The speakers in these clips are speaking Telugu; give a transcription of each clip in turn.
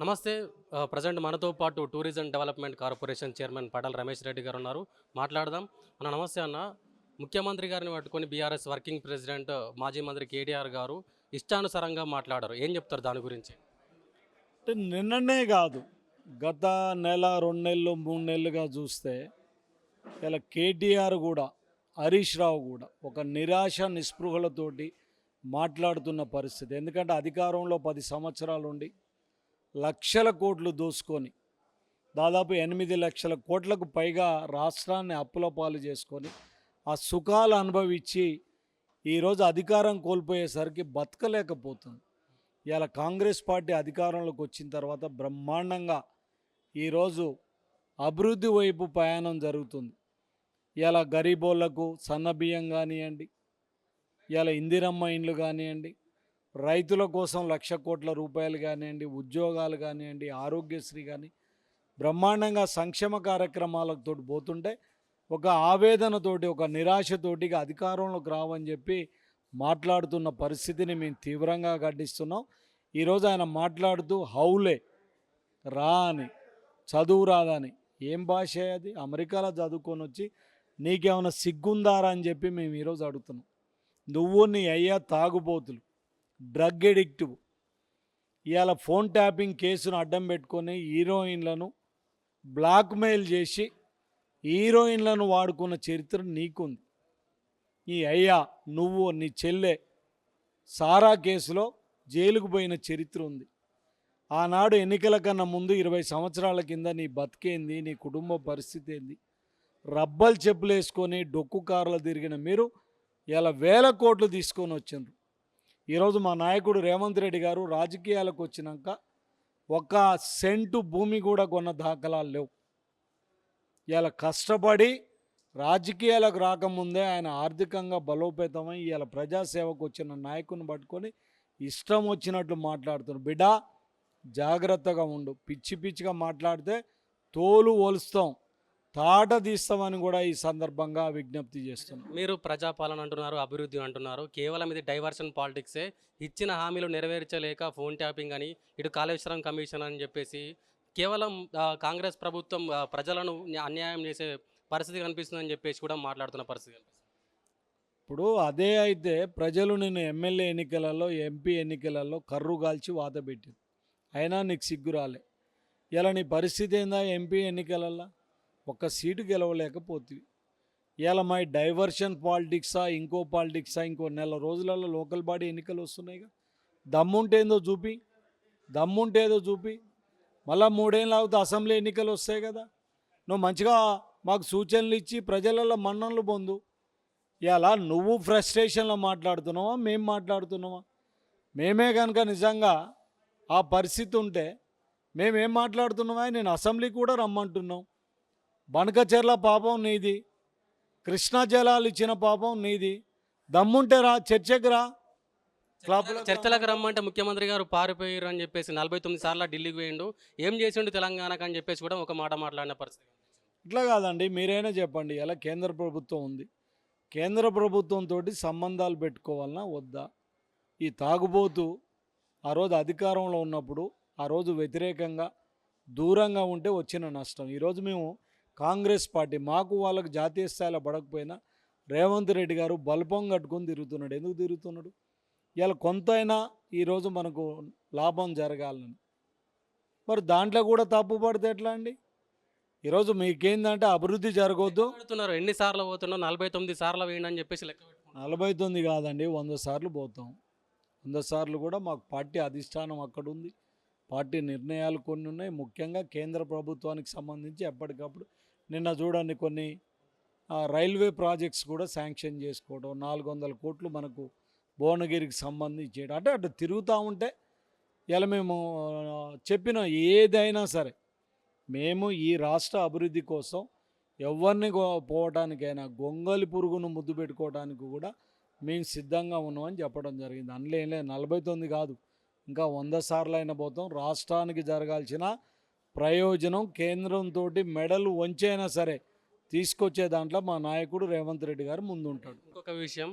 నమస్తే ప్రజెంట్ మనతో పాటు tourism development corporation chairman Padala Ramesh Reddy గారు ఉన్నారు. మాట్లాడదాం. అన్న నమస్తే అన్న. ముఖ్యమంత్రి గారిని పట్టుకొని బీఆర్ఎస్ వర్కింగ్ ప్రెసిడెంట్ మాజీ మంత్రి కేటీఆర్ గారు ఇష్టానుసారంగా మాట్లాడారు. ఏం చెప్తారు దాని గురించి? అంటే నిన్ననే కాదు గత నెల రెండు నెలలు మూడు నెలలుగా చూస్తే ఇలా కేటీఆర్ కూడా హరీష్ రావు కూడా ఒక నిరాశ నిస్పృహలతోటి మాట్లాడుతున్న పరిస్థితి. ఎందుకంటే అధికారంలో పది సంవత్సరాలు ఉండి లక్షల కోట్లు దోసుకొని దాదాపు ఎనిమిది లక్షల కోట్లకు పైగా రాష్ట్రాన్ని అప్పుల పాలు చేసుకొని ఆ సుఖాలు అనుభవించి ఈరోజు అధికారం కోల్పోయేసరికి బతకలేకపోతుంది. ఇలా కాంగ్రెస్ పార్టీ అధికారంలోకి వచ్చిన తర్వాత బ్రహ్మాండంగా ఈరోజు అభివృద్ధి వైపు ప్రయాణం జరుగుతుంది. ఇలా గరీబోళ్ళకు సన్నబియ్యం కానివ్వండి ఇలా ఇందిరమ్మ ఇండ్లు కానివ్వండి రైతుల కోసం లక్ష కోట్ల రూపాయలు కానివ్వండి ఉద్యోగాలు కానివ్వండి ఆరోగ్యశ్రీ కానీ బ్రహ్మాండంగా సంక్షేమ కార్యక్రమాలతో పోతుంటే ఒక ఆవేదనతోటి ఒక నిరాశతోటి అధికారంలోకి రావని చెప్పి మాట్లాడుతున్న పరిస్థితిని మేము తీవ్రంగా ఖండిస్తున్నాం. ఈరోజు ఆయన మాట్లాడుతూ హౌలే రా అని చదువు రాదని ఏం భాష అది? అమెరికాలో చదువుకొని వచ్చి నీకేమైనా సిగ్గుందారా అని చెప్పి మేము ఈరోజు అడుగుతున్నాం. నువ్వు నీ అయ్యా తాగుబోతులు. Drug addictive. ఇవాళ ఫోన్ ట్యాపింగ్ కేసును అడ్డం పెట్టుకొని హీరోయిన్లను బ్లాక్మెయిల్ చేసి హీరోయిన్లను వాడుకున్న చరిత్ర నీకుంది. ఈ అయ్యా నువ్వు నీ చెల్లె సారా కేసులో జైలుకు పోయిన చరిత్ర ఉంది. ఆనాడు ఎన్నికల కన్నా ముందు ఇరవై సంవత్సరాల కింద నీ బతికేంది నీ కుటుంబ పరిస్థితి ఏంది? రబ్బల్ చెప్పులు వేసుకొని డొక్కు కార్లు తిరిగిన మీరు ఇలా వేల కోట్లు తీసుకొని వచ్చిండ్రు. ఈరోజు మా నాయకుడు రేవంత్ రెడ్డి గారు రాజకీయాలకు వచ్చినాక ఒక సెంటు భూమి కూడా కొన్న దాఖలాలు లేవు. ఇలా కష్టపడి రాజకీయాలకు రాకముందే ఆయన ఆర్థికంగా బలోపేతమై ఇలా ప్రజాసేవకు వచ్చిన నాయకుని పట్టుకొని ఇష్టం వచ్చినట్లు మాట్లాడుతున్నారు. బిడ్డ జాగ్రత్తగా ఉండు. పిచ్చి పిచ్చిగా మాట్లాడితే తోలు ఒలుస్తాం. తాట తీస్తామని కూడా ఈ సందర్భంగా విజ్ఞప్తి చేస్తున్నాం. మీరు ప్రజాపాలన అంటున్నారు అభివృద్ధి అంటున్నారు కేవలం ఇది డైవర్షన్ పాలిటిక్సే ఇచ్చిన హామీలు నెరవేర్చలేక ఫోన్ ట్యాపింగ్ అని ఇటు కాళేశ్వరం కమిషన్ అని చెప్పేసి కేవలం కాంగ్రెస్ ప్రభుత్వం ప్రజలను న్యా- అన్యాయం చేసే పరిస్థితి కనిపిస్తుందని చెప్పేసి కూడా మాట్లాడుతున్న పరిస్థితి ఇప్పుడు అదే అయితే ప్రజలు నేను ఎమ్మెల్యే ఎన్నికలలో ఎంపీ ఎన్నికలలో కర్రు కాల్చి వాత పెట్టింది అయినా నీకు సిగ్గు రాలే. ఇలా నీ పరిస్థితి ఏందా ఎంపీ ఎన్నికలలో ఒక్క సీటు గెలవలేకపోతుంది ఇలా మై డైవర్షన్ పాలిటిక్సా ఇంకో పాలిటిక్సా ఇంకో నెల రోజులలో లోకల్ బాడీ ఎన్నికలు వస్తున్నాయిగా. దమ్ముంటేందో చూపి దమ్ముంటేదో చూపి. మళ్ళా మూడేళ్ళు అవుతే అసెంబ్లీ ఎన్నికలు వస్తాయి కదా. నువ్వు మంచిగా మాకు సూచనలు ఇచ్చి ప్రజలలో మన్ననలు పొందు. ఇలా నువ్వు ఫ్రస్ట్రేషన్లో మాట్లాడుతున్నావా మేము మాట్లాడుతున్నావా మేమే కనుక నిజంగా ఆ పరిస్థితి ఉంటే మేమేం మాట్లాడుతున్నామా నేను అసెంబ్లీ కూడా రమ్మంటున్నాం. బనకచెర్ల పాపం నీది కృష్ణా జలాలు ఇచ్చిన పాపం నీది. దమ్ముంటే రా చర్చకు రా. చర్చలకు రమ్మంటే ముఖ్యమంత్రి గారు పారిపోయారు అని చెప్పేసి నలభై తొమ్మిది సార్లు ఢిల్లీకి పోయిండు. ఏం చేసిండు తెలంగాణకు అని చెప్పేసి కూడా ఒక మాట మాట్లాడిన పరిస్థితి. ఇట్లా కాదండి మీరైనా చెప్పండి ఇలా కేంద్ర ప్రభుత్వం ఉంది. కేంద్ర ప్రభుత్వంతో సంబంధాలు పెట్టుకోవాలన్నా వద్దా? ఈ తాగుబోతు ఆ రోజు అధికారంలో ఉన్నప్పుడు ఆ రోజు వ్యతిరేకంగా దూరంగా ఉంటే వచ్చిన నష్టం. ఈరోజు మేము కాంగ్రెస్ పార్టీ మాకు వాళ్ళకు జాతీయ స్థాయిలో పడకపోయినా రేవంత్ రెడ్డి గారు బల్పం కట్టుకొని తిరుగుతున్నాడు. ఎందుకు తిరుగుతున్నాడు? ఇలా కొంతైనా ఈరోజు మనకు లాభం జరగాలని. మరి దాంట్లో కూడా తప్పు పడితే ఎట్లా అండి? ఈరోజు మీకేందంటే అభివృద్ధి జరగవద్దు ఎన్ని సార్లు పోతున్నావు నలభై తొమ్మిది సార్లు వేయండి అని చెప్పేసి లెక్క నలభై తొమ్మిది కాదండి వంద సార్లు పోతాం. వంద సార్లు కూడా మాకు పార్టీ అధిష్టానం అక్కడ ఉంది. పార్టీ నిర్ణయాలు కొన్ని ఉన్నాయి. ముఖ్యంగా కేంద్ర ప్రభుత్వానికి సంబంధించి ఎప్పటికప్పుడు నిన్న చూడండి కొన్ని రైల్వే ప్రాజెక్ట్స్ కూడా శాంక్షన్ చేసుకోవడం నాలుగు వందల కోట్లు మనకు భువనగిరికి సంబంధించి అంటే అటు తిరుగుతూ ఉంటే ఇలా మేము చెప్పిన ఏదైనా సరే మేము ఈ రాష్ట్ర అభివృద్ధి కోసం ఎవరిని పోవటానికైనా గొంగలి పురుగును ముద్దు పెట్టుకోవడానికి కూడా మేము సిద్ధంగా ఉన్నామని చెప్పడం జరిగింది. అందులో ఏం లేదు నలభై తొమ్మిది కాదు ఇంకా వంద సార్లు అయిన పోతాం. రాష్ట్రానికి జరగాల్సిన ప్రయోజనం కేంద్రంతో మెడలు వంచైనా సరే తీసుకొచ్చే దాంట్లో మా నాయకుడు రేవంత్ రెడ్డి గారు ముందుంటాడు. ఇంకొక విషయం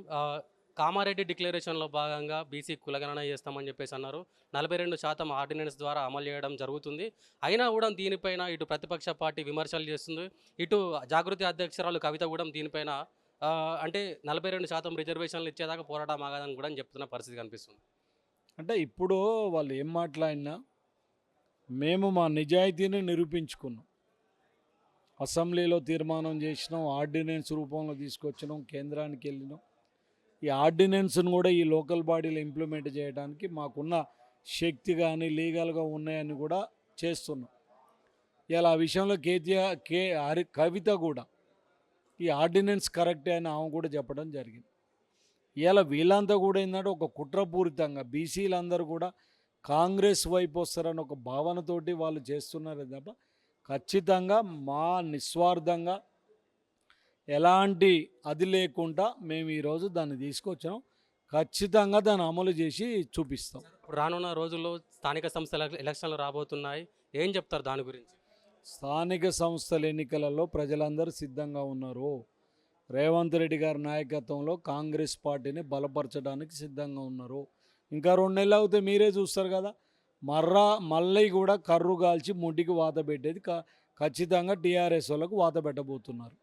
కామారెడ్డి డిక్లరేషన్లో భాగంగా బీసీ కులగణన చేస్తామని చెప్పేసి అన్నారు. నలభై రెండు శాతం ఆర్డినెన్స్ ద్వారా అమలు చేయడం జరుగుతుంది. అయినా కూడా దీనిపైన ఇటు ప్రతిపక్ష పార్టీ విమర్శలు చేస్తుంది. ఇటు జాగృతి అధ్యక్షురాలు కవిత కూడా దీనిపైన అంటే నలభై రెండు శాతం రిజర్వేషన్లు ఇచ్చేదాకా పోరాటం ఆగదని కూడా చెప్తున్న పరిస్థితి కనిపిస్తుంది. అంటే ఇప్పుడు వాళ్ళు ఏం మాట్లాడినా మేము మా నిజాయితీని నిరూపించుకున్నాం. అసెంబ్లీలో తీర్మానం చేసినాం ఆర్డినెన్స్ రూపంలో తీసుకొచ్చినాం కేంద్రానికి వెళ్ళినాం. ఈ ఆర్డినెన్స్ను కూడా ఈ లోకల్ బాడీలో ఇంప్లిమెంట్ చేయడానికి మాకున్న శక్తి కానీ లీగల్గా ఉన్నాయని కూడా చేస్తున్నాం. ఇలా ఆ విషయంలో కేటీఆర్ కే హరి కవిత కూడా ఈ ఆర్డినెన్స్ కరెక్టే అని ఆమె కూడా చెప్పడం జరిగింది. ఇలా వీళ్ళంతా కూడా ఏంటంటే ఒక కుట్రపూరితంగా బీసీలందరూ కూడా కాంగ్రెస్ వైపు వస్తారని ఒక భావనతోటి వాళ్ళు చేస్తున్నారు తప్ప ఖచ్చితంగా మా నిస్వార్థంగా ఎలాంటి అది లేకుండా మేము ఈరోజు దాన్ని తీసుకొచ్చాం ఖచ్చితంగా దాన్ని అమలు చేసి చూపిస్తాం. రానున్న రోజుల్లో స్థానిక సంస్థల ఎలక్షన్లు రాబోతున్నాయి. ఏం చెప్తారు దాని గురించి? స్థానిక సంస్థల ఎన్నికలలో ప్రజలందరూ సిద్ధంగా ఉన్నారు. రేవంత్ రెడ్డి గారి నాయకత్వంలో కాంగ్రెస్ పార్టీని బలపరచడానికి సిద్ధంగా ఉన్నారు. ఇంకా రెండు నెలలు అవుతే మీరే చూస్తారు కదా. మర్రా మళ్ళీ కూడా కర్రు కాల్చి ముడ్డికి వాత పెట్టేది క- ఖచ్చితంగా టీఆర్ఎస్ వాళ్ళకు వాత పెట్టబోతున్నారు.